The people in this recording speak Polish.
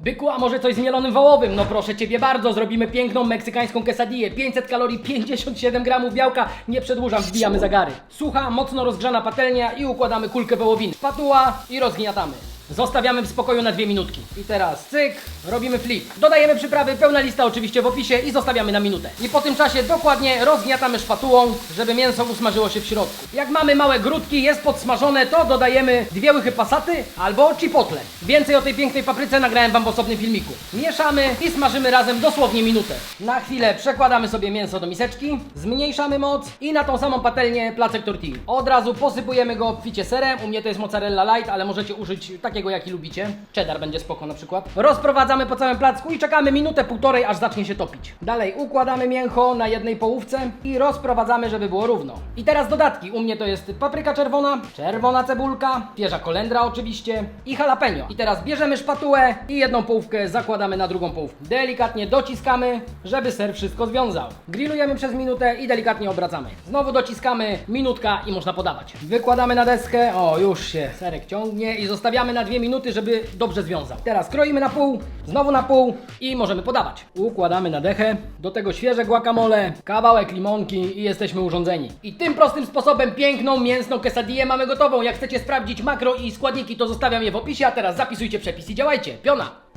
Byku, a może coś z mielonym wołowym? No proszę Ciebie bardzo, zrobimy piękną meksykańską quesadillę. 500 kalorii, 57 gramów białka. Nie przedłużam, wbijamy zagary. Sucha, mocno rozgrzana patelnia i układamy kulkę wołowiny. Spatuła i rozgniatamy. Zostawiamy w spokoju na dwie minutki. I teraz cyk, robimy flip. Dodajemy przyprawy, pełna lista oczywiście w opisie i zostawiamy na minutę. I po tym czasie dokładnie rozgniatamy szpatułą, żeby mięso usmażyło się w środku. Jak mamy małe grudki, jest podsmażone, to dodajemy dwie łychy pasaty albo chipotle. Więcej o tej pięknej papryce nagrałem Wam w osobnym filmiku. Mieszamy i smażymy razem dosłownie minutę. Na chwilę przekładamy sobie mięso do miseczki, zmniejszamy moc i na tą samą patelnię placek tortilli. Od razu posypujemy go obficie serem, u mnie to jest mozzarella light, ale możecie użyć takiego jaki lubicie. Cheddar będzie spoko na przykład. Rozprowadzamy po całym placku i czekamy minutę, półtorej, aż zacznie się topić. Dalej układamy mięcho na jednej połówce i rozprowadzamy, żeby było równo. I teraz dodatki. U mnie to jest papryka czerwona, czerwona cebulka, świeża kolendra oczywiście i jalapeno. I teraz bierzemy szpatułę i jedną połówkę zakładamy na drugą połówkę. Delikatnie dociskamy, żeby ser wszystko związał. Grillujemy przez minutę i delikatnie obracamy. Znowu dociskamy, minutka i można podawać. Wykładamy na deskę, o już się serek ciągnie i zostawiamy na dwie minuty, żeby dobrze związał. Teraz kroimy na pół, znowu na pół i możemy podawać. Układamy na dechę, do tego świeże guacamole, kawałek limonki i jesteśmy urządzeni. I tym prostym sposobem piękną mięsną quesadillę mamy gotową. Jak chcecie sprawdzić makro i składniki, to zostawiam je w opisie, a teraz zapisujcie przepis i działajcie. Piona!